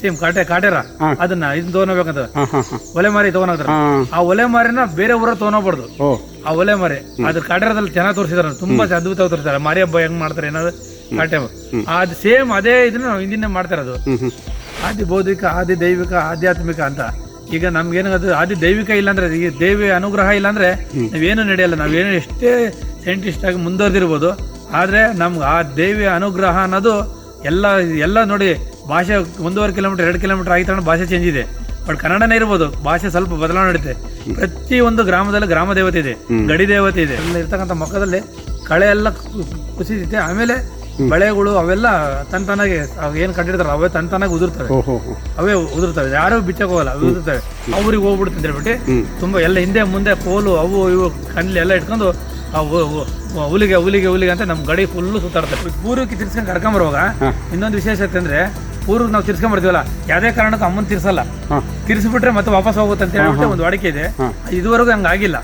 Same Kaate Kaatera? ಅದನ್ನ ಇದನ್ನ ತಗೊಂಡ್ಬೇಕಂತ ಒಲೆ ಮಾರಿ ತಗೊಂಡ್ರ ಆ ಒಲೆ ಮಾರಿನ ಬೇರೆ ಊರ ತಗೊಂಡ್ಬಾರ್ದು ಆ ಒಲೆ ಮಾರಿ. ಅದ್ರ ಕಾಟೆರದಲ್ಲಿ ಚೆನ್ನಾಗಿ ತೋರಿಸಿದಾರೆ ತುಂಬಾ ಅದ್ಭುತ ತೋರಿಸ್ತಾರೆ ಮಾರಿ ಹಬ್ಬ ಹೆಂಗ್ ಮಾಡ್ತಾರೆ ಏನಾದ್ರು ಕಾಟೆ ಅದ್ ಸೇಮ್ ಅದೇ ಇದನ್ನ ನಾವು ಹಿಂದಿನ ಮಾಡ್ತಾರೆ ಅದು ಆದಿ ಬೌದ್ಧಿಕ ಆದಿ ದೈವಿಕ ಆಧ್ಯಾತ್ಮಿಕ ಅಂತ. ಈಗ ನಮ್ಗೇನಾಗದು ಆದಿ ದೈವಿಕ ಇಲ್ಲಾಂದ್ರೆ ಈಗ ದೇವಿ ಅನುಗ್ರಹ ಇಲ್ಲಾಂದ್ರೆ ನಾವೇನು ನಡೆಯಲ್ಲ. ನಾವೇನು ಎಷ್ಟೇ ಸೈಂಟಿಸ್ಟ್ ಆಗಿ ಮುಂದುವರೆದಿರ್ಬೋದು. ಆದ್ರೆ ನಮ್ಗೆ ಆ ದೇವಿಯ ಅನುಗ್ರಹ ಅನ್ನೋದು ಎಲ್ಲ ಎಲ್ಲ ನೋಡಿ ಭಾಷೆ ಒಂದೂವರೆ ಕಿಲೋಮೀಟರ್ ಎರಡು ಕಿಲೋಮೀಟರ್ ಆಯ್ತು ಅಂದ್ರೆ ಭಾಷೆ ಚೇಂಜ್ ಇದೆ. ಬಟ್ ಕನ್ನಡನೇ ಇರ್ಬೋದು ಭಾಷೆ ಸ್ವಲ್ಪ ಬದಲಾವಣೆ ನಡೀತೆ. ಪ್ರತಿ ಒಂದು ಗ್ರಾಮದಲ್ಲಿ ಗ್ರಾಮ ದೇವತೆ ಇದೆ ಗಡಿ ದೇವತೆ ಇದೆ. ಅಲ್ಲಿ ಇರ್ತಕ್ಕಂಥ ಮಕ್ಕದಲ್ಲಿ ಕಳೆ ಎಲ್ಲ ಕುಸಿದಿದೆ ಆಮೇಲೆ ಬಳೆಗಳು ಅವೆಲ್ಲ ತನ್ ತನಗೆ ಏನ್ ಕಟ್ಟಿರ್ತಾರೆ ಅವೇ ತನ್ ತನಗೆ ಉದುರ್ತವೆ. ಅವೇ ಉದುರ್ತವೆ ಯಾರು ಬಿಚ್ಚಕ್ ಹೋಗಲ್ಲ ಅವು ಉದುರ್ತವೆ. ಅವ್ರಿಗೆ ಹೋಗ್ಬಿಡುತ್ತೆ ಅಂತ ಹೇಳ್ಬಿಟ್ಟು ತುಂಬಾ ಎಲ್ಲ ಹಿಂದೆ ಮುಂದೆ ಕೋಲು ಅವು ಇವು ಕಣ್ಣಲ್ಲಿ ಎಲ್ಲ ಇಟ್ಕೊಂಡು ಹುಲಿಗೆ ಹುಲಿಗೆ ಹುಲಿಗೆ ಅಂತ ನಮ್ಮ ಗಡಿ ಫುಲ್ಲು ಸುತ್ತಾಡ್ತಾರೆ. ಪೂರ್ವಕ್ಕೆ ತಿರ್ಸ್ಕೊಂಡು ಕರ್ಕೊಂಬರುವಾಗ ಇನ್ನೊಂದು ವಿಶೇಷತೆ ಅಂದ್ರೆ ಪೂರ್ವಕ್ಕೆ ನಾವು ತಿರ್ಸ್ಕೊಂಡ್ ಬರ್ತೀವಲ್ಲ ಯಾವುದೇ ಕಾರಣಕ್ಕೂ ಅಮ್ಮನ್ ತಿರ್ಸಲ್ಲ. ತಿರ್ಸ್ಬಿಟ್ರೆ ಮತ್ತೆ ವಾಪಸ್ ಹೋಗುತ್ತೆ ಅಂತ ಹೇಳ್ಬಿಟ್ಟು ಒಂದು ವಾಡಿಕೆ ಇದೆ. ಇದುವರೆಗೂ ಹಂಗೆ ಆಗಿಲ್ಲ.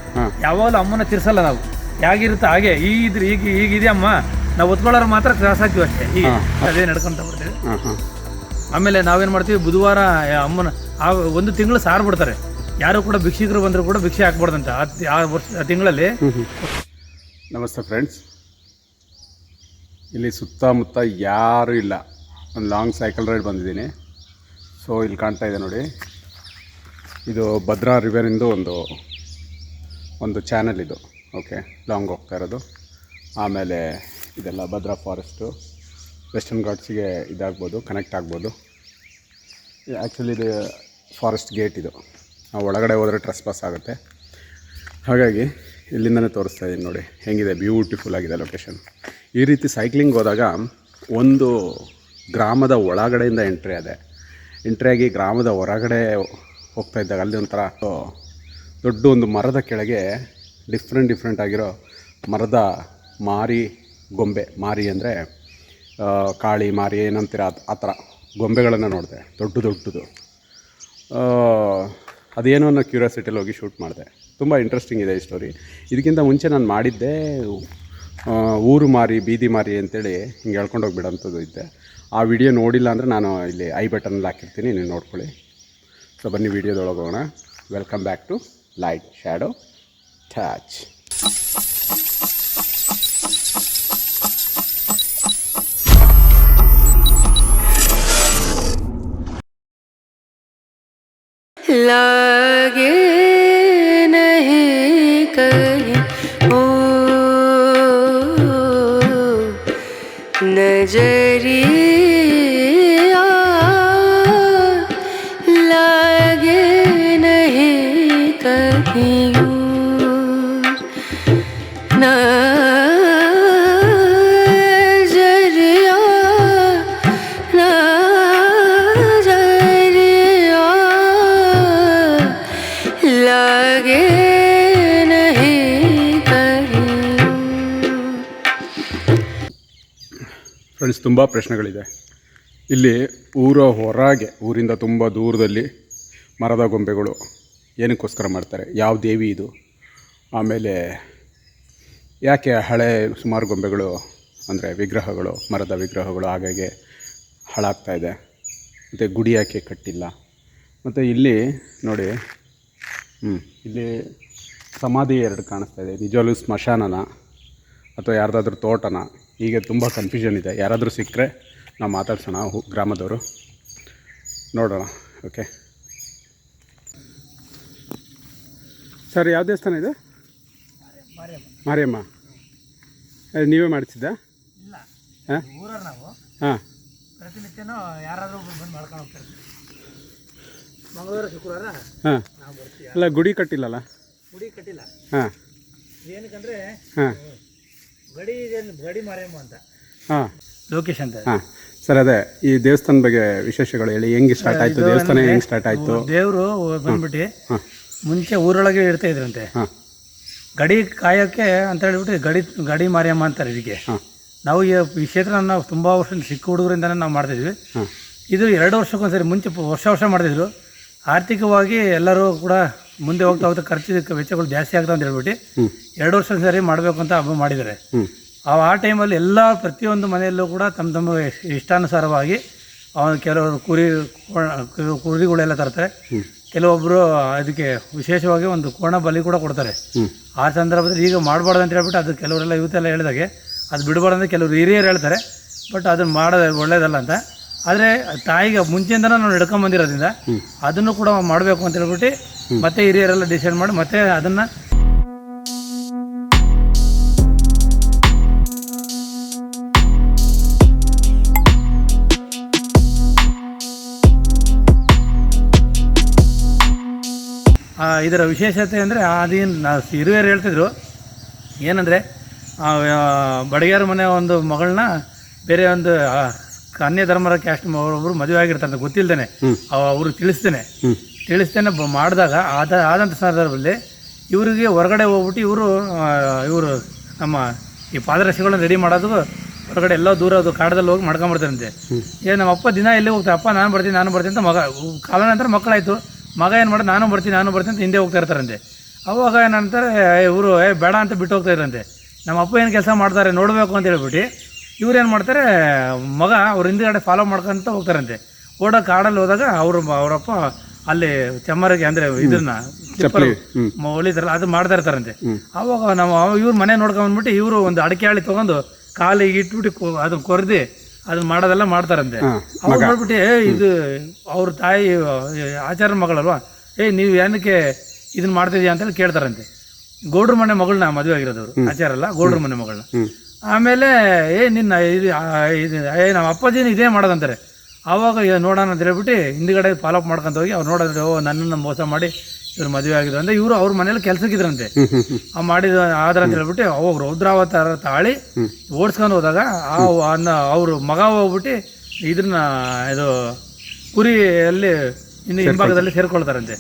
ಯಾವಾಗಲೂ ಅಮ್ಮನ ತಿರ್ಸಲ್ಲ ನಾವು. ಹೇಗಿರುತ್ತೆ ಹಾಗೆ ಈ ಇದ್ರ ಈಗ ಈಗ ಇದೆಯಮ್ಮ ನಾವು ಒತ್ಕೊಳ್ಳೋರು ಮಾತ್ರ ಕ್ರಾಸ್ ಹಾಕ್ತೀವಿ ಅಷ್ಟೇ. ಈಗ ಅದೇ ನಡ್ಕೊಂತ ಬರ್ತೀವಿ ಆಮೇಲೆ ನಾವೇನು ಮಾಡ್ತೀವಿ ಬುಧವಾರ ಅಮ್ಮನ ಆ ಒಂದು ತಿಂಗಳು ಸಾರ್ ಬಿಡ್ತಾರೆ ಯಾರು ಕೂಡ ಭಿಕ್ಷಿಕರು ಬಂದರೂ ಕೂಡ ಭಿಕ್ಷೆ ಹಾಕ್ಬಾರ್ದಂತ. ಆ ಆ ವರ್ಷ ಆ ತಿಂಗಳಲ್ಲಿ. ನಮಸ್ತೆ ಫ್ರೆಂಡ್ಸ್ ಇಲ್ಲಿ ಸುತ್ತಮುತ್ತ ಯಾರೂ ಇಲ್ಲ. ಒಂದು ಲಾಂಗ್ ಸೈಕಲ್ ರೈಡ್ ಬಂದಿದ್ದೀನಿ. ಸೊ ಇಲ್ಲಿ ಕಾಣ್ತಾ ಇದೆ ನೋಡಿ. ಇದು ಭದ್ರಾ ರಿವರಿಂದು ಒಂದು ಒಂದು ಚಾನಲ್ ಇದು. ಓಕೆ ಲಾಂಗ್ ಹೋಗ್ತಾ ಇರೋದು. ಆಮೇಲೆ ಇದೆಲ್ಲ ಭದ್ರಾ ಫಾರೆಸ್ಟು ವೆಸ್ಟರ್ನ್ ಘಾಟ್ಸಿಗೆ ಇದಾಗ್ಬೋದು ಕನೆಕ್ಟ್ ಆಗ್ಬೋದು. ಆ್ಯಕ್ಚುಲಿ ಇದು ಫಾರೆಸ್ಟ್ ಗೇಟ್ ಇದು. ನಾವು ಒಳಗಡೆ ಹೋದರೆ ಟ್ರೆಸ್ ಪಾಸ್ ಆಗುತ್ತೆ. ಹಾಗಾಗಿ, ಇಲ್ಲಿಂದನೇ ತೋರಿಸ್ತಾ ಇದ್ದೀನಿ ನೋಡಿ. ಹೆಂಗಿದೆ? ಬ್ಯೂಟಿಫುಲ್ ಆಗಿದೆ ಲೊಕೇಶನ್ ಈ ರೀತಿ ಸೈಕ್ಲಿಂಗ್ ಹೋದಾಗ ಒಂದು ಗ್ರಾಮದ ಒಳಗಡೆಯಿಂದ ಎಂಟ್ರಿ ಅದೇ ಎಂಟ್ರಿ ಆಗಿ ಗ್ರಾಮದ ಹೊರಗಡೆ ಹೋಗ್ತಾ ಇದ್ದಾಗ ಅಲ್ಲಿ ಒಂಥರ ದೊಡ್ಡ ಒಂದು ಮರದ ಕೆಳಗೆ ಡಿಫ್ರೆಂಟ್ ಡಿಫ್ರೆಂಟ್ ಆಗಿರೋ ಮರದ ಮಾರಿ ಗೊಂಬೆ, ಮಾರಿ ಅಂದರೆ ಕಾಳಿ ಮಾರಿ ಏನಂತೀರ ಆ- ಥರ ಗೊಂಬೆಗಳನ್ನು ನೋಡಿದೆ, ದೊಡ್ಡ ದೊಡ್ಡದು. ಅದೇನೋ ಅನ್ನೋ ಕ್ಯೂರಿಯಾಸಿಟಿಯಲ್ಲಿ ಹೋಗಿ ಶೂಟ್ ಮಾಡಿದೆ. ತುಂಬ ಇಂಟ್ರೆಸ್ಟಿಂಗ್ ಇದೆ ಈ ಸ್ಟೋರಿ. ಇದಕ್ಕಿಂತ ಮುಂಚೆ ನಾನು ಮಾಡಿದ್ದೆ ಊರು ಮಾರಿ, ಬೀದಿ ಮಾರಿ ಅಂತೇಳಿ ಹಿಂಗೆ ಹೇಳ್ಕೊಂಡು ಹೋಗ್ಬಿಡೋಂಥದ್ದು ಇದ್ದೆ. ಆ ವಿಡಿಯೋ ನೋಡಿಲ್ಲ ಅಂದರೆ ನಾನು ಇಲ್ಲಿ ಐ ಬಟನಲ್ಲಿ ಹಾಕಿರ್ತೀನಿ, ನೀವು ನೋಡ್ಕೊಳ್ಳಿ. ಸೊ ಬನ್ನಿ ವಿಡಿಯೋದೊಳಗೆ ಹೋಗೋಣ. Welcome back to light shadow touch ತುಂಬ ಪ್ರಶ್ನೆಗಳಿದೆ. ಇಲ್ಲಿ ಊರ ಹೊರಗೆ, ಊರಿಂದ ತುಂಬ ದೂರದಲ್ಲಿ ಮರದ ಗೊಂಬೆಗಳು ಏನಕ್ಕೋಸ್ಕರ ಮಾಡ್ತಾರೆ? ಯಾವ ದೇವಿ ಇದು? ಆಮೇಲೆ ಯಾಕೆ ಹಳೆ ಸುಮಾರು ಗೊಂಬೆಗಳು, ಅಂದರೆ ವಿಗ್ರಹಗಳು, ಮರದ ವಿಗ್ರಹಗಳು ಹಾಗಾಗಿ ಹಾಳಾಗ್ತಾ ಇದೆ? ಮತ್ತು ಗುಡಿ ಯಾಕೆ ಕಟ್ಟಿಲ್ಲ? ಮತ್ತು ಇಲ್ಲಿ ನೋಡಿ ಹ್ಞೂ ಇಲ್ಲಿ ಸಮಾಧಿ ಎರಡು ಕಾಣಿಸ್ತಾ ಇದೆ. ನಿಜವಾಗ್ಲೂ ಸ್ಮಶಾನನ ಅಥವಾ ಯಾರ್ದಾದ್ರೂ ತೋಟನ. ಹೀಗೆ ತುಂಬ ಕನ್ಫ್ಯೂಷನ್ ಇದೆ. ಯಾರಾದರೂ ಸಿಕ್ಕರೆ ನಾವು ಮಾತಾಡ್ಸೋಣ ಗ್ರಾಮದವರು. ನೋಡೋಣ ಓಕೆ ಸರ್ ಯಾವ ದೇವಸ್ಥಾನ ಇದೆ? ಮಾರಿಯಮ್ಮ. ಅದು ನೀವೇ ಮಾಡಿಸಿದ್ದ? ಇಲ್ಲ. ಹಾಂ? ಹಾಂ. ಪ್ರತಿನಿತ್ಯನೂ ಯಾರಾದರೂ ಬಂದು ಮಾಡ್ಕೊಂಡು ಹೋಗ್ತಾರೆ ಮಂಗಳವಾರ ಶುಕ್ರವಾರ ಹಾಂ. ನಾವು ಬರ್ತೀವಿ. ಅಲ್ಲ ಗುಡಿ ಕಟ್ಟಿಲ್ಲಲ್ಲ? ಗುಡಿ ಕಟ್ಟಿಲ್ಲ. ಹಾಂ. ಏನಕ್ಕಂದ್ರೆ ಹಾಂ. ಗಡಿ ಗಡಿ ಮಾರೇಮ್ಮ ಅಂತ. ಹಾಂ. ಲೋಕೇಶ್ ಅಂತ. ಹಾಂ. ಸರ್ ಅದೇ ಈ ದೇವಸ್ಥಾನ ಬಗ್ಗೆ ವಿಶೇಷಗಳು ಹೇಳಿ. ಹೆಂಗೆ ಸ್ಟಾರ್ಟ್ ಆಯಿತು? ದೇವಸ್ಥಾನ ಹೆಂಗೆ ಸ್ಟಾರ್ಟ್ ಆಯಿತು? ದೇವರು ಬಂದ್ಬಿಟ್ಟು ಮುಂಚೆ ಊರೊಳಗೆ ಇರ್ತಾ ಇದ್ರಂತೆ. ಗಡಿ ಕಾಯೋಕ್ಕೆ ಅಂತ ಹೇಳ್ಬಿಟ್ಟು ಗಡಿ ಗಡಿ ಮಾರಿಯಮ್ಮ ಅಂತಾರೆ ಇದಕ್ಕೆ. ನಾವು ಈ ಕ್ಷೇತ್ರ ನಾವು ತುಂಬ ವರ್ಷ ಸಿಕ್ಕ ಹುಡುಗರಿಂದ ನಾವು ಮಾಡ್ತಿದ್ವಿ. ಇದು ಎರಡು ವರ್ಷಕ್ಕೊಂದ್ಸರಿ ಮುಂಚೆ ವರ್ಷ ವರ್ಷ ಮಾಡ್ತಿದ್ರು. ಆರ್ಥಿಕವಾಗಿ ಎಲ್ಲರೂ ಕೂಡ ಮುಂದೆ ಹೋಗ್ತಾ ಹೋಗ್ತಾ ಖರ್ಚು ವೆಚ್ಚಗಳು ಜಾಸ್ತಿ ಆಗ್ತಾವ ಅಂತ ಹೇಳ್ಬಿಟ್ಟು ಎರಡು ವರ್ಷ ಸರಿ ಮಾಡಬೇಕು ಅಂತ ಹಬ್ಬ ಮಾಡಿದ್ದಾರೆ. ಆ ಆ ಟೈಮಲ್ಲಿ ಎಲ್ಲ ಪ್ರತಿಯೊಂದು ಮನೆಯಲ್ಲೂ ಕೂಡ ತಮ್ಮ ತಮ್ಮ ಇಷ್ಟಾನುಸಾರವಾಗಿ ಅವನು ಕೆಲವರು ಕುರಿ ಕುರಿಗಳೆಲ್ಲ ತರ್ತಾರೆ. ಕೆಲವೊಬ್ಬರು ಅದಕ್ಕೆ ವಿಶೇಷವಾಗಿ ಒಂದು ಕೋಣ ಬಲಿ ಕೂಡ ಕೊಡ್ತಾರೆ. ಆ ಸಂದರ್ಭದಲ್ಲಿ ಈಗ ಮಾಡಬಾರ್ದು ಅಂತ ಹೇಳ್ಬಿಟ್ಟು ಅದು ಕೆಲವರೆಲ್ಲ ಇವತ್ತೆಲ್ಲ ಹೇಳಿದಾಗೆ ಅದು ಬಿಡಬಾರ್ದು ಅಂತ ಕೆಲವರು ಹಿರಿಯರು ಹೇಳ್ತಾರೆ. ಬಟ್ ಅದನ್ನು ಮಾಡೋದು ಒಳ್ಳೇದಲ್ಲ ಅಂತ. ಆದರೆ ತಾಯಿಗೆ ಮುಂಚೆಯಿಂದನೂ ನಾವು ನಡ್ಕೊಂಬಂದಿರೋದ್ರಿಂದ ಅದನ್ನು ಕೂಡ ಮಾಡಬೇಕು ಅಂತ ಹೇಳ್ಬಿಟ್ಟು ಮತ್ತೆ ಹಿರಿಯರೆಲ್ಲ ಡಿಸೈಡ್ ಮಾಡಿ ಮತ್ತೆ ಅದನ್ನ ಆ, ಇದರ ವಿಶೇಷತೆ ಅಂದರೆ ಅದೇನು ನಾ ಹಿರಿಯರು ಹೇಳ್ತಿದ್ರು ಏನಂದರೆ ಬಡಗಿಯರ ಮನೆ ಒಂದು ಮಗಳನ್ನ ಬೇರೆ ಒಂದು ಅನ್ಯ ಧರ್ಮರ ಕ್ಯಾಸ್ಟ್ ಒಬ್ಬರು ಮದುವೆ ಆಗಿರ್ತಾರೆ ಗೊತ್ತಿಲ್ದೇನೆ. ಅವರು ತಿಳಿಸ್ತೇನೆ. ಬ- ಮಾಡಿದಾಗ ಆದ ಆದಂಥ ಸಂದರ್ಭದಲ್ಲಿ ಇವರಿಗೆ ಹೊರಗಡೆ ಹೋಗ್ಬಿಟ್ಟು ಇವರು ಇವರು ನಮ್ಮ ಈ ಪಾದರಕ್ಷೆಗಳನ್ನ ರೆಡಿ ಮಾಡೋದು ಹೊರಗಡೆ ಎಲ್ಲ ದೂರ ಅದು ಕಾಡದಲ್ಲಿ ಹೋಗಿ ಮಾಡ್ಕೊಂಬರ್ತಾರಂತೆ ಏ ನಮ್ಮ ಅಪ್ಪ ದಿನ ಎಲ್ಲಿ ಹೋಗ್ತಾರೆ. ಅಪ್ಪ ನಾನು ಬರ್ತೀನಿ ನಾನು ಬರ್ತೀನಿ ಅಂತ ಮಗ ಕಾಲ ನಂತರ ಮಕ್ಕಳಾಯ್ತು. ಮಗ ಏನು ಮಾಡೋದು ನಾನು ಬರ್ತೀನಿ ನಾನು ಬರ್ತೀನಿ ಅಂತ ಹಿಂದೆ ಹೋಗ್ತಾ ಇರ್ತಾರಂತೆ. ಅವಾಗ ಏನಂತಾರೆ ಇವರು ಏ ಬೇಡ ಅಂತ ಬಿಟ್ಟು ಹೋಗ್ತಾ ಇದ್ರಂತೆ. ನಮ್ಮ ಅಪ್ಪ ಏನು ಕೆಲಸ ಮಾಡ್ತಾರೆ ನೋಡಬೇಕು ಅಂತ ಹೇಳ್ಬಿಟ್ಟು ಇವ್ರು ಏನು ಮಾಡ್ತಾರೆ ಮಗ ಅವ್ರ ಹಿಂದ್ಗಡೆ ಫಾಲೋ ಮಾಡ್ಕೊಂತ ಹೋಗ್ತಾರಂತೆ. ಓಡೋ ಕಾಡಲ್ಲಿ ಹೋದಾಗ ಅವರು ಅವರಪ್ಪ ಅಲ್ಲಿ ಚೆಮ್ಮರಿಗೆ ಅಂದ್ರೆ ಇದನ್ನ ಚಪ್ಪಲಿ ಅದು ಮಾಡ್ತಾ ಇರ್ತಾರಂತೆ. ಅವಾಗ ನಾವು ಇವ್ರ ಮನೆ ನೋಡ್ಕೊಂಡ್ಬಿಟ್ಟು ಇವರು ಒಂದು ಅಡಿಕೆ ಹಾಳಿ ತಗೊಂಡು ಕಾಲಿಗೆ ಇಟ್ಬಿಟ್ಟು ಅದನ್ನ ಕೊರ್ದಿ ಅದನ್ನ ಮಾಡೋದೆಲ್ಲ ಮಾಡ್ತಾರಂತೆ. ಅವ್ರು ನೋಡ್ಬಿಟ್ಟು ಏ ಇದು ಅವ್ರ ತಾಯಿ ಆಚಾರ ಮಗಳಲ್ವಾ? ಏ ನೀವು ಏನಕ್ಕೆ ಇದನ್ನ ಮಾಡ್ತಿದ್ಯಾ ಅಂತೇಳಿ ಕೇಳ್ತಾರಂತೆ. ಗೌಡ್ರ ಮನೆ ಮಗಳನ್ನ ಮದುವೆ ಆಗಿರೋದವ್ರು ಆಚಾರ ಅಲ್ಲ ಗೌಡ್ರ ಮನೆ ಮಗಳನ್ನ. ಆಮೇಲೆ ಏ ನಿನ್ನ ಇದು ಆ, ಇದು ಏ ನಮ್ಮ ಅಪ್ಪಾಜಿನ ಇದೇ ಮಾಡೋದಂತಾರೆ. ಆವಾಗ ನೋಡೋಣ ಅಂತ ಹೇಳ್ಬಿಟ್ಟು ಹಿಂದ್ಗಡೆ ಫಾಲೋಅಪ್ ಮಾಡ್ಕೊಂತ ಹೋಗಿ ಅವ್ರು ನೋಡಿದ್ರೆ ಓ ನನ್ನನ್ನು ಮೋಸ ಮಾಡಿ ಇವ್ರು ಮದುವೆ ಆಗಿದ್ರು ಅಂದ್ರೆ ಇವರು ಅವ್ರ ಮನೇಲಿ ಕೆಲ್ಸಕ್ಕಿದ್ರಂತೆ ಆ ಮಾಡಿದ ಆದ್ರ ಅಂತ ಹೇಳ್ಬಿಟ್ಟು ಅವಾಗ ರೌದ್ರಾವತಾರ ತಾಳಿ ಓಡಿಸ್ಕೊಂಡು ಹೋದಾಗ ಆ ಅನ್ನ ಅವರು ಮಗ ಹೋಗ್ಬಿಟ್ಟು ಇದನ್ನ ಇದು ಕುರಿಯಲ್ಲಿ ಇನ್ನು ಹಿಂಭಾಗದಲ್ಲಿ ಸೇರ್ಕೊಳ್ತಾರಂತೆ.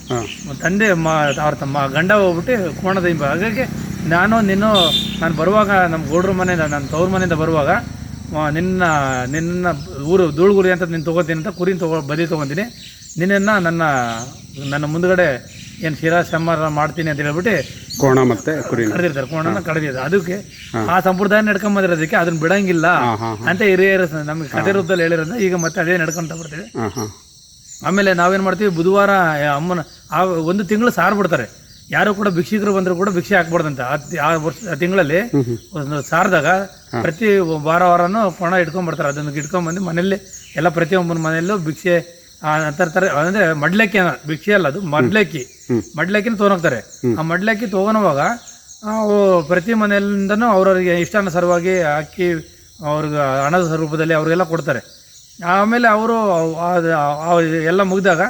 ತಂದೆ ಮ ಅವ್ರ ತಮ್ಮ ಗಂಡ ಹೋಗ್ಬಿಟ್ಟು ಕೋಣದ ಹಿಂಭಾಗಕ್ಕೆ ಹಾಗಾಗಿ ನಾನು ನೀನು ನಾನು ಬರುವಾಗ ನಮ್ಮ ಗೌಡ್ರ ಮನೆಯಿಂದ ನನ್ನ ತವ್ರ ಮನೆಯಿಂದ ಬರುವಾಗ ನಿನ್ನ ನಿನ್ನ ಊರು ಧೂಳುಗುರಿ ಅಂತ ನೀನು ತೊಗೋತೀನಿ ಅಂತ ಕುರಿನ ತೊಗೊ ಬದಿ ತೊಗೊತೀನಿ. ನಿನ್ನನ್ನು ನನ್ನ ನನ್ನ ಮುಂದ್ಗಡೆ ಏನು ಶಿರಾ ಸಂಹಾರ ಮಾಡ್ತೀನಿ ಅಂತ ಹೇಳ್ಬಿಟ್ಟು ಕೋಣ ಮತ್ತೆ ಕಡ್ದಿರ್ತಾರೆ. ಕೋಣನ ಕಡ್ದಿದ್ದಾರೆ ಅದಕ್ಕೆ ಆ ಸಂಪ್ರದಾಯ ನಡ್ಕೊಂಬಂದಿರೋದಕ್ಕೆ ಅದನ್ನ ಬಿಡಂಗಿಲ್ಲ ಅಂತ ಹಿರಿಯರು ನಮಗೆ ಕಥೆ ರೂಪದಲ್ಲಿ ಹೇಳಿರೋದ್ರಿಂದ ಈಗ ಮತ್ತೆ ಅದೇ ನಡ್ಕೊಂತ ಬರ್ತೀವಿ. ಆಮೇಲೆ ನಾವೇನು ಮಾಡ್ತೀವಿ? ಬುಧವಾರ ಅಮ್ಮನ ಆ ಒಂದು ತಿಂಗಳು ಸಾರ್ ಬಿಡ್ತಾರೆ ಯಾರು ಕೂಡ ಭಿಕ್ಷಿಕರು ಬಂದರೂ ಕೂಡ ಭಿಕ್ಷೆ ಹಾಕ್ಬಾರ್ದಂತ. ಆ ವರ್ಷ ತಿಂಗಳಲ್ಲಿ ಒಂದು ಸಾರದಾಗ ಪ್ರತಿ ವಾರ ವಾರನೂ ಕೊಣ ಅದನ್ನ ಅದನ್ನು ಇಟ್ಕೊಂಡ್ಬಂದು ಮನೆಯಲ್ಲಿ ಎಲ್ಲ ಪ್ರತಿಯೊಬ್ಬನ ಮನೆಯಲ್ಲೂ ಭಿಕ್ಷೆ ಆ ಅಂದ್ರೆ ಮಡ್ಲಕ್ಕಿ ಅನ್ನ ಭಿಕ್ಷೆ ಅಲ್ಲ ಅದು ಮಡ್ಲಕ್ಕಿ. ಮಡ್ಲಕ್ಕಿನ ತೊಗೊಂಡೋಗ್ತಾರೆ ಆ ಮಡ್ಲಕ್ಕಿ ತೊಗೊಳುವಾಗ ಪ್ರತಿ ಮನೆಯಿಂದನೂ ಅವ್ರವ್ರಿಗೆ ಇಷ್ಟಾನುಸಾರವಾಗಿ ಅಕ್ಕಿ ಅವ್ರಿಗೆ ಹಣದ ಸ್ವರೂಪದಲ್ಲಿ ಅವ್ರಿಗೆಲ್ಲ ಕೊಡ್ತಾರೆ. ಆಮೇಲೆ ಅವರು ಎಲ್ಲ ಮುಗಿದಾಗ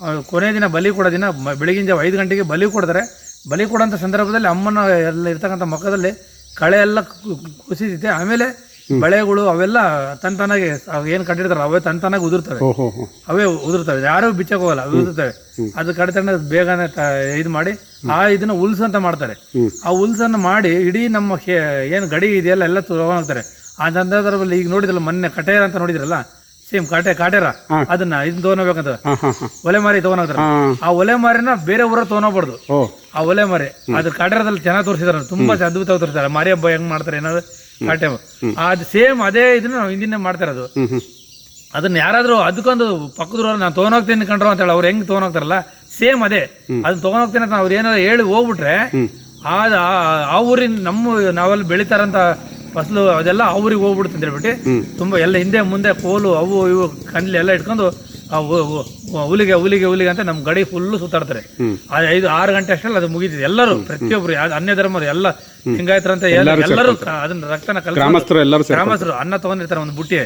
ಆ, ಕೊನೆ ದಿನ ಬಲಿ ಕೊಡೋ ದಿನ ಬೆಳಗಿನ ಜಾವ ಐದು ಗಂಟೆಗೆ ಬಲಿ ಕೊಡ್ತಾರೆ. ಬಲಿ ಕೊಡೋಂಥ ಸಂದರ್ಭದಲ್ಲಿ ಅಮ್ಮನ ಎಲ್ಲ ಇರ್ತಕ್ಕಂಥ ಮಕ್ಕದಲ್ಲಿ ಕಳೆ ಎಲ್ಲ ಕು- ಕು- ಕುಸಿತೈತೆ ಆಮೇಲೆ ಬಳೆಗಳು ಅವೆಲ್ಲ ತನ್ ತನಾಗೆ ಏನು ಕಟ್ಟಿರ್ತಾರಲ್ಲ ಅವೇ ತನ್ ತನಾಗಿ ಉದುರ್ತವೆ. ಅವೇ ಉದುರ್ತವೆ. ಯಾರು ಬಿಚ್ಚಕ್ ಹೋಗಲ್ಲ ಅವು ಉದುರ್ತವೆ. ಅದು ಕಡಿತಣ್ಣ ಬೇಗನೆ ಇದು ಮಾಡಿ ಆ ಇದನ್ನ ಉಲ್ಸ್ ಅಂತ ಮಾಡ್ತಾರೆ. ಆ ಉಲ್ಸನ್ನು ಮಾಡಿ ಇಡೀ ನಮ್ಮ ಏನು ಗಡಿ ಇದೆಯಲ್ಲ ಎಲ್ಲ ತಗೊಂಡೋಗ್ತಾರೆ ಆ ಸಂದರ್ಭದಲ್ಲಿ ಈಗ ನೋಡಿದ್ರಲ್ಲ ಮೊನ್ನೆ ಕಟೇರ ಅಂತ ನೋಡಿದ್ರಲ್ಲ ಸೇಮ್ ಕಾಟೆ ಕಾಟೇರ ಅದನ್ನ ಇದನ್ನ ತಗೊಂಡೋಗ್ಬೇಕಂತ ಒಲೆ ಮಾರಿ ತಗೊಂಡೋಗ್ತಾರೆ ಹಾಂ. ಆ ಒಲೆ ಮಾರಿನ ಬೇರೆ ಊರ ತಗೊಂಡೋಗ್ಬಾರ್ದು ಆ ಒಲೆ ಮಾರಿ. ಅದ್ರ ಕಾಟೇರದಲ್ಲಿ ಚೆನ್ನಾಗಿ ತೋರಿಸಿದಾರೆ ತುಂಬಾ ಅದ್ಭುತವಾಗಿ ತೋರಿಸ್ತಾರೆ ಮಾರಿ ಹಬ್ಬ ಹೆಂಗ್ ಮಾಡ್ತಾರೆ ಏನಾದ್ರು ಕಾಟೆ ಅದ್ ಸೇಮ್ ಅದೇ ಇದನ್ನ ನಾವು ಹಿಂದಿನ ಮಾಡ್ತಾರೆ ಅದು. ಅದನ್ನ ಯಾರಾದ್ರೂ ಅದಕ್ಕೊಂದು ಪಕ್ಕದವ್ರು ನಾನು ತಗೊಂಡೋಗ್ತೀನಿ ಕಂಡ್ರು ಅಂತ ಹೇಳಿ ಅವ್ರು ಹೆಂಗ್ ತಗೊಂಡೋಗ್ತಾರಲ್ಲ ಸೇಮ್ ಅದೇ. ಅದನ್ನ ತಗೊಂಡೋಗ್ತೀನಿ ಅಂತ ಅವ್ರು ಏನಾದ್ರು ಹೇಳಿ ಹೋಗ್ಬಿಟ್ರೆ ಆ- ಆ ಊರಿನ ನಮ್ಮ ನಾವೆಲ್ಲ ಬೆಳಿತಾರಂತ ಫಸಲು ಅದೆಲ್ಲ ಅವ್ರಿಗೆ ಹೋಗ್ಬಿಡುತ್ತೆ ಅಂತ ಹೇಳ್ಬಿಟ್ಟು ತುಂಬಾ ಎಲ್ಲ ಹಿಂದೆ ಮುಂದೆ ಕೋಲು ಅವು ಇವು ಕಣ್ಲಿ ಎಲ್ಲ ಇಟ್ಕೊಂಡು ಆ ಹುಲಿಗೆ ಹುಲಿಗೆ ಹುಲಿಗೆ ಅಂತ ನಮ್ಮ ಗಡಿ ಫುಲ್ಲು ಸುತ್ತಾಡ್ತಾರೆ. ಐದು ಆರು ಗಂಟೆ ಅಷ್ಟರಲ್ಲಿ ಅದು ಮುಗಿತಿದೆ. ಎಲ್ಲರೂ ಪ್ರತಿಯೊಬ್ರು ಅನ್ಯ ಧರ್ಮದ ಎಲ್ಲ ಹಿಂಗಾಯ್ತಾರಂತ ಎಲ್ಲ- ಎಲ್ಲರೂ ಅದನ್ನ ರಕ್ತನ ಕಲಸಿ ಗ್ರಾಮಸ್ಥರು ಎಲ್ಲರೂ ಗ್ರಾಮಸ್ಥರು ಅನ್ನ ತಗೊಂಡಿರ್ತಾರೆ ಒಂದು ಬುಟ್ಟಿ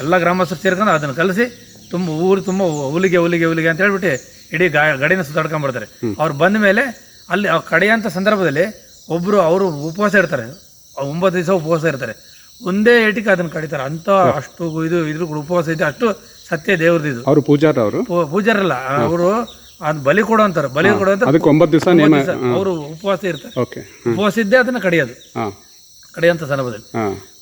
ಎಲ್ಲ ಗ್ರಾಮಸ್ಥರು ಸೇರ್ಕೊಂಡು ಅದನ್ನ ಕಲಸಿ ತುಂಬ ಊರು ತುಂಬ ಹುಲಿಗೆ ಹುಲಿಗೆ ಹುಲಿಗೆ ಅಂತ ಹೇಳ್ಬಿಟ್ಟು ಇಡೀ ಗಡಿನ ಸುತ್ತಾಡ್ಕೊಂಡ್ ಬರ್ತಾರೆ ಅವ್ರು ಬಂದ ಮೇಲೆ ಅಲ್ಲಿ ಕಡೆಯಂತ ಸಂದರ್ಭದಲ್ಲಿ ಒಬ್ರು ಅವರು ಉಪವಾಸ ಇರ್ತಾರೆ ಆ ಒಂಬತ್ತು ದಿವಸ ಉಪವಾಸ ಇರ್ತಾರೆ. ಒಂದೇ ಏಟಿಗೆ ಅದನ್ನ ಕಡಿತಾರೆ. ಅಂತ ಅಷ್ಟು ಇದು ಇದ್ರ ಉಪವಾಸ ಇದೆ ಅಷ್ಟು ಸತ್ಯ ದೇವ್ರದ್ದು ಇದು. ಅವರು ಪೂಜಾರ ಅವರು? ಪೂಜಾರಲ್ಲ ಅವರು ಅದು ಬಲಿ ಕೊಡೋ ಅಂತಾರೆ. ಬಲಿ ಕೊಡು ಅಂತ ಅದಕ್ಕೆ ಒಂಬತ್ತು ದಿವಸ ಅವರು ಉಪವಾಸ ಇರ್ತಾರೆ. ಉಪವಾಸ ಇದ್ದೇ ಅದನ್ನ ಕಡಿಯೋದು. ಕಡಿಯಂತ ಸಂದರ್ಭದಲ್ಲಿ.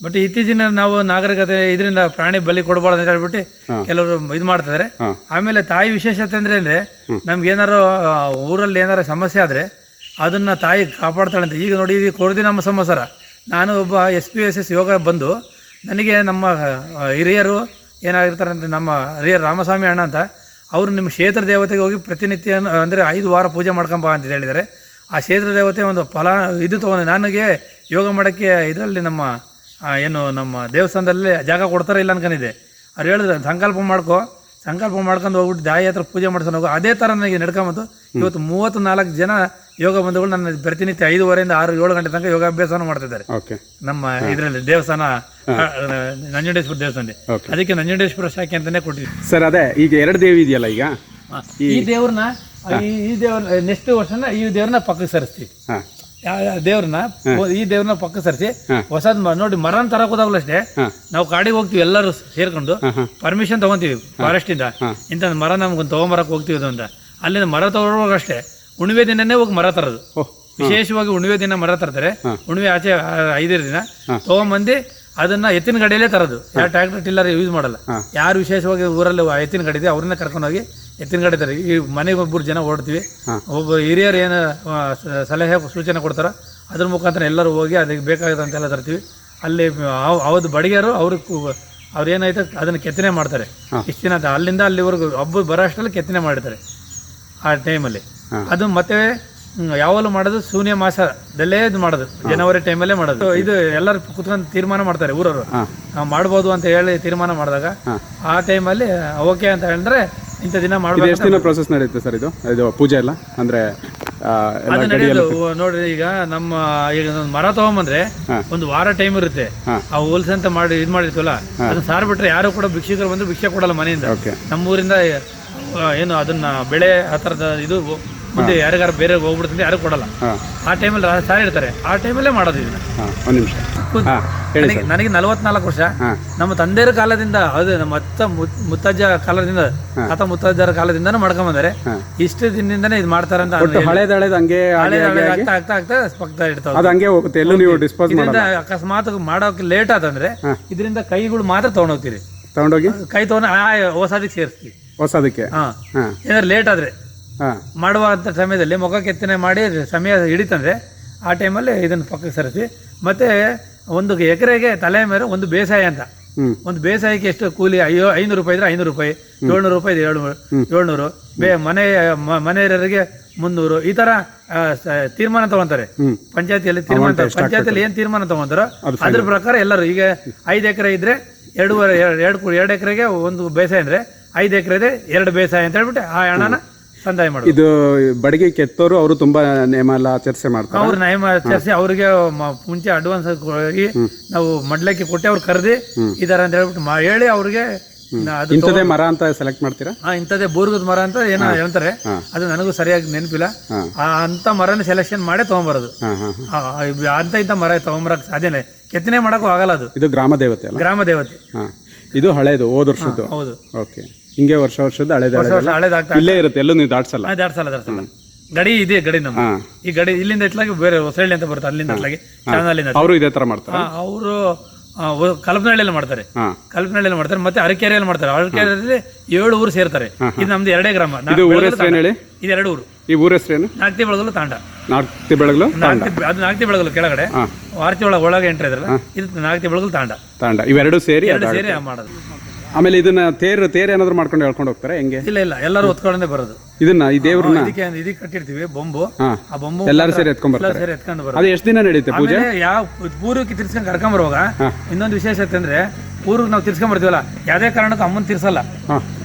ಬಟ್ ಇತ್ತೀಚಿನ ನಾವು ನಾಗರಿಕತೆ ಇದರಿಂದ ಪ್ರಾಣಿ ಬಲಿ ಕೊಡಬಾರ್ದು ಅಂತ ಹೇಳ್ಬಿಟ್ಟು ಕೆಲವರು ಇದು ಮಾಡ್ತಿದ್ದಾರೆ. ಆಮೇಲೆ ತಾಯಿ ವಿಶೇಷತೆ ಅಂದ್ರೆ ಅಂದ್ರೆ ನಮ್ಗೆ ಏನಾರು ಊರಲ್ಲಿ ಏನಾರ ಸಮಸ್ಯೆ ಆದ್ರೆ ಅದನ್ನ ತಾಯಿ ಕಾಪಾಡ್ತಾಳಂತೆ. ಈಗ ನೋಡಿ ಇದು ಕೊರದಿ ನಮ್ಮ ಸಂವತ್ಸರ. ನಾನು ಒಬ್ಬ S P S S yoga ಬಂದು ನನಗೆ ನಮ್ಮ ಹಿರಿಯರು ಏನಾಗಿರ್ತಾರೆ ಅಂತ ನಮ್ಮ ಹಿರಿಯರು ರಾಮಸ್ವಾಮಿ ಅಣ್ಣ ಅಂತ, ಅವರು ನಿಮ್ಮ ಕ್ಷೇತ್ರ ದೇವತೆಗೆ ಹೋಗಿ ಪ್ರತಿನಿತ್ಯ ಅಂದರೆ ಐದು ವಾರ ಪೂಜೆ ಮಾಡ್ಕೊಂಬ ಅಂತ ಹೇಳಿದ್ದಾರೆ. ಆ ಕ್ಷೇತ್ರ ದೇವತೆ ಒಂದು ಫಲ, ಇದು ತೊಗೊಂಡು ನನಗೆ ಯೋಗ ಮಾಡೋಕ್ಕೆ ಇದರಲ್ಲಿ ನಮ್ಮ ಏನು ನಮ್ಮ ದೇವಸ್ಥಾನದಲ್ಲಿ ಜಾಗ ಕೊಡ್ತಾರೋ ಇಲ್ಲ ಅನ್ಕೊಂಡಿದ್ದೆ. ಅವ್ರು ಹೇಳಿದ್ರೆ, ಸಂಕಲ್ಪ ಮಾಡ್ಕೊ. ಸಂಕಲ್ಪ ಮಾಡ್ಕೊಂಡು ಹೋಗ್ಬಿಟ್ಟು ದಾಯಿ ಹತ್ರ ಪೂಜೆ ಮಾಡ್ಕೊಂಡು ಹೋಗೋ. ಅದೇ ಥರ ನನಗೆ ನಡ್ಕೊಂಬಂದು ಇವತ್ತು ಮೂವತ್ತು ನಾಲ್ಕು ಜನ ಯೋಗ ಬಂಧುಗಳು ನನ್ನ ಪ್ರತಿನಿತ್ಯ ಐದುವರೆಯಿಂದ ಆರು ಏಳು ಗಂಟೆ ತನಕ ಯೋಗಾಭ್ಯಾಸವನ್ನು ಮಾಡ್ತಿದ್ದಾರೆ. ನಮ್ಮ ಇದರಲ್ಲಿ ದೇವಸ್ಥಾನ ನಂಜುಂಡೇಶ್ವರ ದೇವಸ್ಥಾನ. ಅದಕ್ಕೆ ನಂಜುಂಡೇಶ್ವರ ಶಾಖೆ ಅಂತಾನೆ ಕೊಟ್ಟಿದ್ವಿ ಸರ್ ಅದೇ ಈಗ ಎರಡು ದೇವಿ ಇದೆಯಲ್ಲ ಈಗ? ಈ ದೇವ್ರನ್ನ ಈ ದೇವ್ರ ನೆಕ್ಸ್ಟ್ ವರ್ಷನ ಈ ದೇವ್ರನ್ನ ಪಕ್ಕಕ್ಕೆ ಸರಿಸ್ತೀವಿ. ದೇವ್ರನ್ನ ಈ ದೇವ್ರನ್ನ ಪಕ್ಕ ಸರಿಸಿ. ಹೊಸದ್ ನೋಡಿ ಮರನ ತರಕ್ ಹೋದಾಗಲೂ ಅಷ್ಟೇ. ನಾವು ಕಾಡಿಗೆ ಹೋಗ್ತೀವಿ ಎಲ್ಲರೂ ಸೇರ್ಕೊಂಡು ಪರ್ಮಿಷನ್ ತಗೊಂತೀವಿ ಫಾರೆಸ್ಟ್ ಇಂದ ಇಂಥ ಮರ ನಮ್ಗೊಂದು ತಗೊಂಬರಕ್ ಹೋಗ್ತೀವಿ ಅಂತ. ಅಲ್ಲಿಂದ ಮರ ತಗೊಳ್ಳುವಾಗ ಅಷ್ಟೇ ಉಣಿವೆ ದಿನನೇ ಹೋಗಿ ಮರ ತರೋದು. ವಿಶೇಷವಾಗಿ ಉಣಿವೆ ದಿನ ಮರ ತರ್ತಾರೆ. ಉಣಿವೆ ಆಚೆ ಐದರ ದಿನ ತಗೊಂಬಂದು ಅದನ್ನ ಎತ್ತಿನ ಗಾಡಿಯಲ್ಲೇ ತರೋದು. ಯಾರು ಟ್ರ್ಯಾಕ್ಟರ್ ಟಿಲ್ಲರ್ ಯೂಸ್ ಮಾಡಲ್ಲ. ಯಾರು ವಿಶೇಷವಾಗಿ ಊರಲ್ಲಿ ಎತ್ತಿನ ಗಾಡಿ ಇದೆ ಅವ್ರನ್ನ ಕರ್ಕೊಂಡು ಹೋಗಿ ಎತ್ತಿನ ಗಾಡಿ ತರ ಈ ಮನೆಗೆ ಒಬ್ಬರು ಜನ ಓಡ್ತೀವಿ. ಒಬ್ಬ ಹಿರಿಯರು ಏನು ಸಲಹೆ ಸೂಚನೆ ಕೊಡ್ತಾರ ಅದ್ರ ಮುಖಾಂತರ ಎಲ್ಲರೂ ಹೋಗಿ ಅದಕ್ಕೆ ಬೇಕಾಗದಂತೆಲ್ಲ ತರ್ತೀವಿ. ಅಲ್ಲಿ ಅವ ಅವತ್ತು ಬಡಿಗೆರು ಅವ್ರಿಗೆ ಅವ್ರು ಏನಾಯ್ತು ಅದನ್ನು ಕೆತ್ತನೆ ಮಾಡ್ತಾರೆ. ಇಷ್ಟು ದಿನ ಅಲ್ಲಿಂದ ಅಲ್ಲಿವರೆಗೂ ಹಬ್ಬ ಬರೋ ಅಷ್ಟರಲ್ಲಿ ಕೆತ್ತನೆ ಮಾಡಿರ್ತಾರೆ. ಆ ಟೈಮಲ್ಲಿ ಅದು ಮತ್ತೆ ಯಾವಾಗಲೂ ಮಾಡೋದು ಶೂನ್ಯ ಮಾಸದಲ್ಲೇ ಇದು ಮಾಡೋದು. ಜನವರಿ ಟೈಮಲ್ಲೇ ಮಾಡೋದು. ಇದು ಎಲ್ಲರೂ ಕುತ್ಕೊಂಡು ತೀರ್ಮಾನ ಮಾಡ್ತಾರೆ ಊರವರು. ನಾವು ಮಾಡ್ಬೋದು ಅಂತ ಹೇಳಿ ತೀರ್ಮಾನ ಮಾಡಿದಾಗ ಆ ಟೈಮಲ್ಲಿ ಓಕೆ ಅಂತ ಹೇಳಿದ್ರೆ ಇಂಥ ದಿನ ಮಾಡ್ಬೇಕು ಎಷ್ಟು ದಿನ ಪ್ರೊಸೆಸ್ ನಡೆಯುತ್ತೆ ಸರ್ ಇದು? ಇದು ಪೂಜೆ ಎಲ್ಲ? ಅಂದರೆ ಎಲ್ಲ ಅದು ನಡೆಯೋದು. ನೋಡ್ರಿ ಈಗ ನಮ್ಮ ಈಗ ಒಂದು ಮರ ತಗೊಂಬಂದ್ರೆ ಒಂದು ವಾರ ಟೈಮ್ ಇರುತ್ತೆ. ಆ ಹೋಲ್ಸ್ ಅಂತ ಮಾಡಿ ಇದು ಮಾಡಿರ್ತೀವಲ್ಲ ಅದನ್ನ ಸಾರ್ ಬಿಟ್ರೆ ಯಾರು ಕೂಡ ಭಿಕ್ಷಕರು ಬಂದು ಭಿಕ್ಷೆ ಕೊಡಲ್ಲ ಮನೆಯಿಂದ. ನಮ್ಮೂರಿಂದ ಏನು ಅದನ್ನ ಬೆಳೆ ಆ ಥರದ ಇದು ಮುಂದೆ ಯಾರಿಗಾರ ಬೇರೆ ಹೋಗ್ಬಿಡ್ತಂದ್ರೆ ಯಾರು ಕೊಡಲ್ಲ. ಆ ಟೈಮಲ್ಲಿ ಸಾರಿ ಇರ್ತಾರೆ ಆ ಟೈಮಲ್ಲೇ ಮಾಡೋದು ಇದನ್ನ. ಒಂದು ನಿಮಿಷ. ನನಗೆ ನನಗೆ ನಲವತ್ನಾಲ್ಕು ವರ್ಷ. ನಮ್ಮ ತಂದೆಯರ ಕಾಲದಿಂದ ಅದು ನಮ್ಮ ಅತ್ತ ಮುತ್- ಮುತ್ತಜ್ಜ ಕಾಲದಿಂದ ಅತ್ತ ಮುತ್ತಜ್ಜರ ಕಾಲದಿಂದನೂ ಮಾಡ್ಕೊಂಬಂದರೆ ಇಷ್ಟು ದಿನದಿಂದನೇ ಇದು ಮಾಡ್ತಾರೆ ಅಂತ ಒಟ್ಟು ಹಳೇದು ಹಳೇದು ಹಂಗೆ ಆಗ್ತಾ ಆಗ್ತಾ ಆಗ್ತಾ ಪಕ್ಕದ ಇಡ್ತಾವೆ ಅದು ಹಂಗೆ ಹೋಗುತ್ತೆ ಎಲ್ಲೂ ನೀವು ಡಿಸ್ಪೋಸ್ ಇದರಿಂದ ಅಕಸ್ಮಾತ್ ಮಾಡೋಕೆ ಲೇಟ್ ಆದ್ರೆ ಇದರಿಂದ ಕೈಗಳು ಮಾತ್ರ ತಗೊಂಡೋಗ್ತೀರಿ. ತಗೊಂಡೋಗಿ? ಕೈ ತಗೊಂಡು ಆ ಹೊಸದಕ್ಕೆ ಸೇರಿಸ್ತೀವಿ. ಹೊಸದಕ್ಕೆ? ಹಾ. ಏನಾದ್ರು ಲೇಟ್ ಆದ್ರೆ. ಮಾಡುವಂಥ ಸಮಯದಲ್ಲಿ ಮುಖ ಕೆತ್ತನೆ ಮಾಡಿ ಸಮಯ ಹಿಡಿತಂದರೆ ಆ ಟೈಮಲ್ಲಿ ಇದನ್ನು ಪಕ್ಕಕ್ಕೆ ಸರಿಸಿ. ಮತ್ತೆ ಒಂದು ಎಕರೆಗೆ ತಲೆ ಮೇಲೆ ಒಂದು ಬೇಸಾಯ ಅಂತ. ಒಂದು ಬೇಸಾಯಕ್ಕೆ ಎಷ್ಟು ಕೂಲಿ? ಅಯ್ಯೋ ಐನೂರು ರೂಪಾಯಿ ಇದ್ರೆ ಐನೂರು ರೂಪಾಯಿ ಏಳ್ನೂರು ರೂಪಾಯಿ ಇದೆ ಏಳ್ನೂರು ಏಳ್ನೂರು. ಬೇ ಮನೆ ಮನೆಯವರಿಗೆ ಮುನ್ನೂರು. ಈ ತರ ತೀರ್ಮಾನ ತಗೊಂತಾರೆ. ಪಂಚಾಯತಿಯಲ್ಲಿ ತೀರ್ಮಾನ ಪಂಚಾಯತಿಯಲ್ಲಿ ಏನ್ ತೀರ್ಮಾನ ತಗೊಂತಾರೋ ಅದ್ರ ಪ್ರಕಾರ ಎಲ್ಲರೂ ಈಗ ಐದು ಎಕರೆ ಇದ್ರೆ ಎರಡೂವರೆ ಎರಡು ಎರಡು ಎರಡು ಎಕರೆಗೆ ಒಂದು ಬೇಸಾಯ ಅಂದ್ರೆ ಐದು ಎಕರೆ ಇದೆ ಎರಡು ಬೇಸಾಯ ಅಂತ ಹೇಳ್ಬಿಟ್ಟು ಆ ಹಣನ ಸಂದಾಯ ಮಾಡೋದು. ಇದು ಬಡಿಗೆ ಕೆತ್ತೋರು ಅವರು ತುಂಬಾ ನೇಮ ಎಲ್ಲ ಚರ್ಚೆ ಮಾಡ್ತಾರೆ. ಅವ್ರು ನ್ಯಾಯ ಆಚರಿಸಿ ಅವ್ರಿಗೆ ಮ- ಮುಂಚೆ ಅಡ್ವಾನ್ಸ್ ಹೋಗಿ ನಾವು ಮಡ್ಲಕ್ಕೆ ಕೊಟ್ಟೆ ಅವ್ರು ಕರೆದಿ ಇದಾರ ಅಂತ ಹೇಳ್ಬಿಟ್ಟು ಮಾ- ಹೇಳಿ ಅವ್ರಿಗೆ ನಾ ಅದು ಇಂಥದೇ ಮರ ಅಂತ ಸೆಲೆಕ್ಟ್ ಮಾಡ್ತೀರಾ? ಆ, ಇಂಥದ್ದೇ ಬೋರ್ಗದ ಮರ ಅಂತ ಏನೋ ಹೇಳ್ತಾರೆ. ಅದು ನನಗೂ ಸರಿಯಾಗಿ ನೆನಪಿಲ್ಲ. ಆ, ಅಂತ ಮರನ ಸೆಲೆಕ್ಷನ್ ಮಾಡೇ ತಗೊಂಬರೋದು. ಹಾಂ ಹಾಂ ಆ, ಆ, ಇವ್- ಅಂತ ಇಂಥ ಮರ ತಗೊಂಬರಕ್ ಸಾಧ್ಯನೇ ಕೆತ್ತನೆ ಮಾಡಕ್ಕೂ ಆಗಲ್ಲ ಅದು. ಇದು ಗ್ರಾಮ ದೇವತೆ ಅಲ್ಲ? ಗ್ರಾಮ ದೇವತೆ. ಹಾಂ. ಇದು ಹಳೇದು ಹೋದ ವರ್ಷದ್ದು. ಹೌದು. ಓಕೆ. ಹಿಂಗೆ ವರ್ಷ ವರ್ಷದ ಹಳೇದು ವರ್ಷ ಹಳೇದಾಗ್ತಾ ಇಲ್ಲೇ ಇರುತ್ತೆ ಎಲ್ಲೂ ನೀವು ದಾಟ್ಸಲ್ಲ. ದಾಟ್ಸಲ್ಲ ದಾಟ್ಸಲ್ಲ. ಗಡಿ ಇದೆ ಗಡಿ ನಮ್ಮ. ಹಾಂ. ಈ ಗಡಿ ಇಲ್ಲಿಂದ ಇಟ್ಲಾಗಿ ಬೇರೆ ಹೊಸಳ್ಳಿ ಅಂತ ಬರುತ್ತೆ ಅಲ್ಲಿಂದ ಇಟ್ಲಾಗಿ ಚಾನಲಿಂದ ಅವರು ಇದೇ ತರ ಮಾಡ್ತಾರೆ? ಅವರು ಕಲ್ಪನಹಳ್ಳಿಯಲ್ಲಿ ಮಾಡ್ತಾರೆ. ಹಾಂ. ಕಲ್ಪನಹಳ್ಳಿಯಲ್ಲಿ ಮಾಡ್ತಾರೆ ಮತ್ತೆ ಅರಕೆರೆಯಲ್ಲಿ ಮಾಡ್ತಾರೆ. ಅರಕೆರೆಯಲ್ಲಿ ಏಳು ಊರು ಸೇರ್ತಾರೆ. ಇದು ನಮ್ದು ಎರಡೇ ಗ್ರಾಮ. ಇದು ಊರ ಹೆಸರು ಏನು ಹೇಳಿ? ಇದು ಎರಡು ಊರು. ಈ ಊರ ಹೆಸರೇನು? ನಾಗ್ತಿ ಬೆಳಗಲು ತಾಂಡ. ನಾಲ್ಕು ಬೆಳಗಲು ಅದು ನಾಗ್ತಿ ಬೆಳಗಲು ಕೆಳಗಡೆ. ವಾರ್ತಿ ಆರ್ತಿ ಒಳಗೆ ಒಳಗೆ ಎಂಟ್ರಿ ಇದ್ರಲ್ಲ ಇದು ನಾಗ್ತಿ ಬೆಳಗಲು ತಾಂಡ. ತಾಂಡ. ಇವೆರಡು ಸೇರಿ ಎರಡು ಅದು ಸೇರಿ ಮಾಡೋದು ಆಮೇಲೆ ಇದನ್ನ ತೇರ್ ತೇರ್ ಏನಾದ್ರು ಮಾಡ್ಕೊಂಡು ಹೇಳ್ಕೊಂಡು ಹೋಗ್ತಾರೆ ಹೆಂಗೆ? ಇಲ್ಲ ಇಲ್ಲ ಎಲ್ಲರೂ ಹೊತ್ಕೊಂಡೇ ಬರೋದು. ಇದನ್ನ ಈ ದೇವ್ರನ್ನ? ಇದಕ್ಕೆ ಇದಕ್ಕೆ ಕಟ್ಟಿರ್ತೀವಿ ಬೊಂಬು. ಹಾ ಆ ಬೊಂಬು ಎಲ್ಲರೂ ಸೇರಿ ಎತ್ಕೊಂಡ್ ಬರ್ತಾರೆ. ಸೇರಿ ಎತ್ಕೊಂಡು ಬರೋದು. ಅದು ಎಷ್ಟು ದಿನ ನಡೆಯುತ್ತೆ ಪೂಜೆ? ಆಮೇಲೆ ಯಾವ ಪೂರ್ವಕ್ಕೆ ತಿರ್ಸ್ಕೊಂಡು ಕರ್ಕೊಂಡ್ ಬರುವಾಗ ಇನ್ನೊಂದು ವಿಶೇಷತೆ ಅಂದ್ರೆ ಪೂರ್ವಕ್ಕೆ ನಾವು ತಿರ್ಸ್ಕೊಂಡ್ ಬರ್ತೀವಲ್ಲ ಯಾವ್ದೇ ಕಾರಣಕ್ಕೂ ಅಮ್ಮನ್ ತಿರ್ಸಲ್ಲ.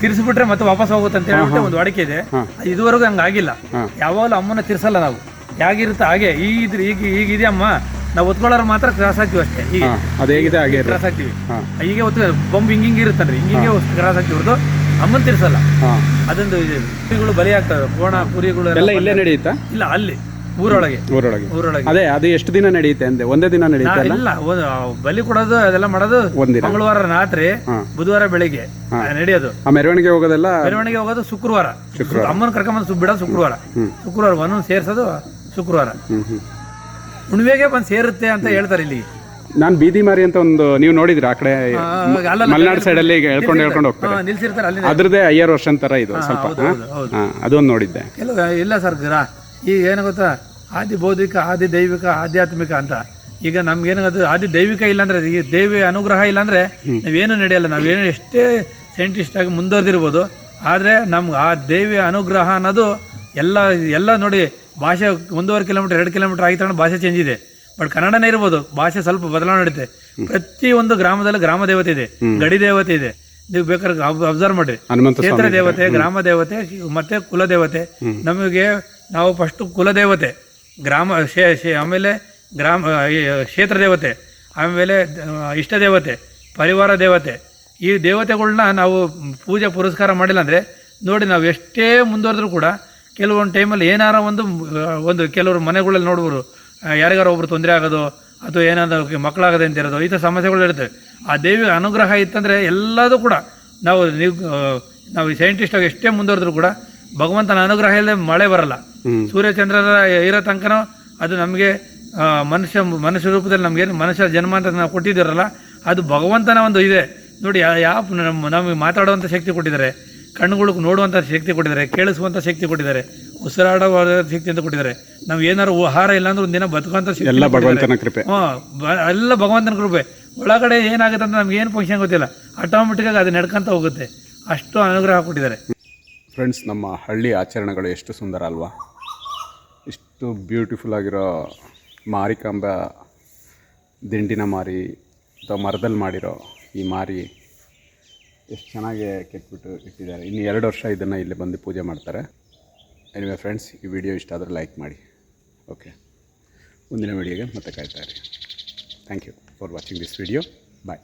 ತಿರ್ಸ್ಬಿಟ್ರೆ ಮತ್ತೆ ವಾಪಸ್ ಹೋಗುತ್ತೆ ಅಂತ ಹೇಳ್ಬಿಟ್ಟು ಒಂದು ವಾಡಿಕೆ ಇದೆ. ಇದುವರೆಗೂ ಹಂಗಾಗಿಲ್ಲ. ಯಾವಾಗಲೂ ಅಮ್ಮನ ತಿರ್ಸಲ್ಲ ನಾವು. ಹೇಗಿರುತ್ತೆ ಹಾಗೆ ಈಗ ಇದ್ರ ಈಗ ಈಗ ಇದೆ ಅಮ್ಮ ನಾವು ಒತ್ಕೊಳ್ಳೋರು ಮಾತ್ರ ಕ್ರಾಸ್ ಹಾಕ್ತೀವಿ ಅಷ್ಟೇ. ಅದು ಹೇಗಿದೆ ಹಾಗೆ ಕ್ರಾಸ್ ಹಾಕ್ತೀವಿ. ಹೀಗೆ ಒತ್ತು ಬೊಂಬ್ ಹಿಂಗ್ ಹಿಂಗೆ ಇರುತ್ತಲ್ರಿ ಹಿಂಗೆ ಕ್ರಾಸ್ ಹಾಕ್ತೀವಿ ಹೊರತು ಅಮ್ಮನ್ ತಿರ್ಸಲ್ಲ. ಅದೊಂದು ಕುರಿಗಳು ಬಲಿ ಆಗ್ತವೆ ಕೋಣ ಕುರಿಗಳು ಎಲ್ಲ ಇಲ್ಲೇ ನಡೆಯುತ್ತಾ? ಇಲ್ಲ ಅಲ್ಲಿ ಊರೊಳಗೆ. ಊರೊಳಗೆ. ಊರೊಳಗೆ. ಅದೇ ಅದು ಎಷ್ಟು ದಿನ ನಡೆಯುತ್ತೆ ಅಂದೆ? ಒಂದೇ ದಿನ ನಡೆಯುತ್ತೆ ಇಲ್ಲ ಬಲಿ ಕೊಡೋದು ಅದೆಲ್ಲ ಮಾಡೋದು ಒಂದಿನ. ಮಂಗಳವಾರ ರಾತ್ರಿ ಬುಧವಾರ ಬೆಳಿಗ್ಗೆ ನಡೆಯೋದು. ಆ ಮೆರವಣಿಗೆ ಹೋಗೋದೆಲ್ಲ? ಮೆರವಣಿಗೆ ಹೋಗೋದು ಶುಕ್ರವಾರ. ಅಮ್ಮನ ಕರ್ಕೊಂಬಂದು ಸು- ಬಿಡೋದು ಶುಕ್ರವಾರ ಶುಕ್ರವಾರ ಒಂದೊಂದು ಸೇರ್ಸೋದು ಶುಕ್ರವಾರ. ಹ್ಮ್ ಬಂದು ಸೇರುತ್ತೆ ಅಂತ ಹೇಳ್ತಾರೆ ಇಲ್ಲಿ. ನಾನು ಬೀದಿ ಮಾರಿ ಅಂತ ಒಂದು ನೀವು ನೋಡಿದ್ರಿ ಆ ಕಡೆ? ಮಲೆನಾಡು ಸೈಡ್ ಅಲ್ಲಿ ಹೇಳ್ಕೊಂಡು ಹೇಳ್ಕೊಂಡು ಹೋಗ್ತಾರೆ. ನಿಲ್ಸಿರ್ತಾರೆ ಅಲ್ಲಿ ಅದ್ರದ್ದೇ ಅಯ್ಯರ್ ವರ್ಷನ್ ತರ ಇದು ಸ್ವಲ್ಪ. ಹಾ? ಅದೊಂದು ನೋಡಿದ್ದೆ. ಕೆಲವು ಇಲ್ಲ ಸರ್ ಗಿರ ಈಗ ಏನು ಗೊತ್ತಾ? ಆದಿ ಬೌದ್ಧಿಕ ಆದಿ ದೈವಿಕ ಆಧ್ಯಾತ್ಮಿಕ ಅಂತ. ಈಗ ನಮ್ಗೇನು ಅದು ಆದಿ ದೈವಿಕ ಇಲ್ಲಾಂದ್ರೆ ಈ ದೇವಿ ಅನುಗ್ರಹ ಇಲ್ಲಾಂದ್ರೆ ನಾವೇನು ನಡೆಯಲ್ಲ. ನಾವೇನು ಎಷ್ಟೇ ಸೈಂಟಿಸ್ಟ್ ಆಗಿ ಮುಂದುವರೆದಿರ್ಬೋದು. ಆದರೆ ನಮ್ಗೆ ಆ ದೇವಿಯ ಅನುಗ್ರಹ ಅನ್ನೋದು ಎಲ್ಲ ಎಲ್ಲ ನೋಡಿ ಭಾಷೆ ಒಂದೂವರೆ ಕಿಲೋಮೀಟರ್ ಎರಡು ಕಿಲೋಮೀಟರ್ ಆಗಿತ್ತು ಭಾಷೆ ಚೇಂಜ್ ಇದೆ. ಬಟ್ ಕನ್ನಡನೇ ಇರ್ಬೋದು ಭಾಷೆ ಸ್ವಲ್ಪ ಬದಲಾವಣೆ ನಡೀತೆ. ಒಂದು ಗ್ರಾಮದಲ್ಲಿ ಗ್ರಾಮ ದೇವತೆ ಇದೆ ಗಡಿ ದೇವತೆ ಇದೆ. ನೀವು ಬೇಕಾದ್ರೆ ಅಬ್ಸರ್ವ್ ಮಾಡಿ. ಕ್ಷೇತ್ರ ದೇವತೆ ಗ್ರಾಮ ದೇವತೆ ಮತ್ತೆ ಕುಲ ದೇವತೆ. ನಮಗೆ ನಾವು ಫಸ್ಟ್ ಕುಲ ದೇವತೆ ಗ್ರಾಮ ಆಮೇಲೆ ಗ್ರಾಮ ಕ್ಷೇತ್ರ ದೇವತೆ ಆಮೇಲೆ ಇಷ್ಟ ದೇವತೆ ಪರಿವಾರ ದೇವತೆ. ಈ ದೇವತೆಗಳನ್ನ ನಾವು ಪೂಜೆ ಪುರಸ್ಕಾರ ಮಾಡಿಲ್ಲ ಅಂದರೆ ನೋಡಿ ನಾವು ಎಷ್ಟೇ ಮುಂದುವರೆದ್ರೂ ಕೂಡ ಕೆಲವೊಂದು ಟೈಮಲ್ಲಿ ಏನಾರ ಒಂದು ಒಂದು ಕೆಲವರು ಮನೆಗಳಲ್ಲಿ ನೋಡ್ಬೋದು ಯಾರಿಗಾರ ಒಬ್ರು ತೊಂದರೆ ಆಗೋದು ಅಥವಾ ಏನಾದ್ರು ಮಕ್ಕಳಾಗದೆ ಅಂತ ಇರೋದು ಈ ಥರ ಸಮಸ್ಯೆಗಳು ಇರುತ್ತೆ. ಆ ದೇವಿಯ ಅನುಗ್ರಹ ಇತ್ತಂದರೆ ಎಲ್ಲದೂ ಕೂಡ ನಾವು ನೀವು ನಾವು ಸೈಂಟಿಸ್ಟ್ ಆಗಿ ಎಷ್ಟೇ ಮುಂದುವರೆದ್ರು ಕೂಡ ಭಗವಂತನ ಅನುಗ್ರಹ ಇಲ್ಲದೆ ಮಳೆ ಬರಲ್ಲ. ಸೂರ್ಯಚಂದ್ರ ಸೂರ್ಯಚಂದ್ರರ ಇರೋ ತನಕನೂ ಅದು ನಮಗೆ ಮನುಷ್ಯ ಮನುಷ್ಯ ರೂಪದಲ್ಲಿ ನಮಗೆ ಮನುಷ್ಯ ಜನ್ಮ ಅಂತ ನಾವು ಕೊಟ್ಟಿದ್ದೀರಲ್ಲ ಅದು ಭಗವಂತನ ಒಂದು ಇದೆ. ನೋಡಿ ಯಾ- ಯಾವ ನಮ್ಮ ನಮಗೆ ಮಾತಾಡುವಂಥ ಶಕ್ತಿ ಕೊಟ್ಟಿದ್ದಾರೆ. ಕಣ್ಣುಗಳು ನೋಡುವಂಥ ಶಕ್ತಿ ಕೊಟ್ಟಿದ್ದಾರೆ ಕೇಳಿಸುವಂಥ ಶಕ್ತಿ ಕೊಟ್ಟಿದ್ದಾರೆ ಉಸಿರಾಡುವ ಶಕ್ತಿ ಅಂತ ಕೊಟ್ಟಿದ್ದಾರೆ. ನಾವು ಏನಾರು ಆಹಾರ ಇಲ್ಲಾಂದ್ರೆ ಒಂದಿನ ಬದುಕುವಂಥ ಶಕ್ತಿ ಎಲ್ಲ. ಭಗವಂತನ ಕೃಪೆ. ಎಲ್ಲ ಭಗವಂತನ ಕೃಪೆ. ಒಳಗಡೆ ಏನಾಗುತ್ತೆ ಅಂತ ನಮ್ಗೆ ಏನು ಫಂಕ್ಷನ್ ಗೊತ್ತಿಲ್ಲ. ಆಟೋಮೆಟಿಕ್ಕಾಗಿ ಅದು ನಡ್ಕೊಂತ ಹೋಗುತ್ತೆ. ಅಷ್ಟು ಅನುಗ್ರಹ ಕೊಟ್ಟಿದ್ದಾರೆ. ಫ್ರೆಂಡ್ಸ್ ನಮ್ಮ ಹಳ್ಳಿ ಆಚರಣೆಗಳು ಎಷ್ಟು ಸುಂದರ ಅಲ್ವಾ? ಇಷ್ಟು ಬ್ಯೂಟಿಫುಲ್ ಆಗಿರೋ ಮಾರಿಕಾಂಬ ದಿಂಡಿನ ಮಾರಿ ಅಥವಾ ಮರದಲ್ಲಿ ಮಾಡಿರೋ ಈ ಮಾರಿ ಎಷ್ಟು ಚೆನ್ನಾಗಿ ಕೆತ್ಬಿಟ್ಟು ಇಟ್ಟಿದ್ದಾರೆ. ಇನ್ನು ಎರಡು ವರ್ಷ ಇದನ್ನು ಇಲ್ಲಿ ಬಂದು ಪೂಜೆ ಮಾಡ್ತಾರೆ. ಎನಿವೆ ಫ್ರೆಂಡ್ಸ್ ಈ ವಿಡಿಯೋ ಇಷ್ಟ ಆದರೆ ಲೈಕ್ ಮಾಡಿ. ಓಕೆ ಮುಂದಿನ ವಿಡಿಯೋಗೆ ಮತ್ತೆ ಕಾಯ್ತಾ ಇರಿ. Thank you for watching this video bye